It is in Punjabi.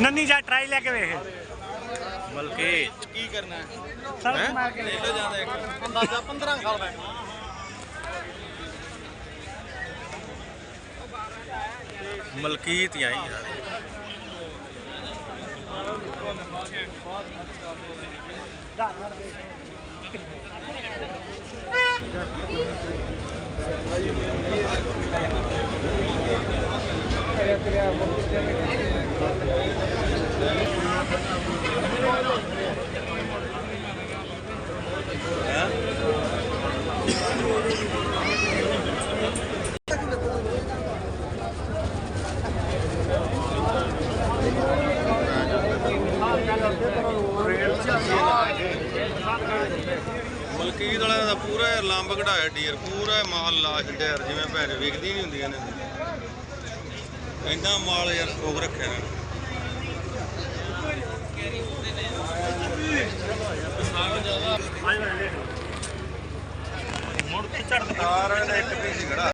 ਨੰਨੀ ਜਾ ਟਰਾਈ ਲੈ ਕੇ ਵੇਖ। ਬਲਕਿ ਕੀ ਕਰਨਾ ਹੈ? ਸਰ ਮਾਰ ਕੇ ਲੈ ਲੋ ਜਾਂਦਾ ਇੱਕ। ਅੰਦਾਜ਼ਾ 15 ਸਾਲ ਦਾ ਮਲਕੀਤ ਹੀ ਆਈ ਯਾਰ ਮਲਕੀਤ ਵਾਲਿਆਂ ਦਾ ਪੂਰਾ ਲੰਬ ਕਢਾਇਆ ਡੀਅਰ ਪੂਰਾ ਮਾਲ ਲਾ ਛੱਡਿਆ ਜਿਵੇਂ ਭੈਣ ਵਿਕਦੀ ਨਹੀਂ ਹੁੰਦੀਆਂ ਨੇ। ਇੰਨਾ ਮਾਲ ਯਾਰ ਸਟੋਕ ਰੱਖਿਆ ਨੇ। ਮੁੜ ਕੇ ਝੜ ਸਾਰਾ ਇੱਕ ਪੀਸ ਖੜਾ।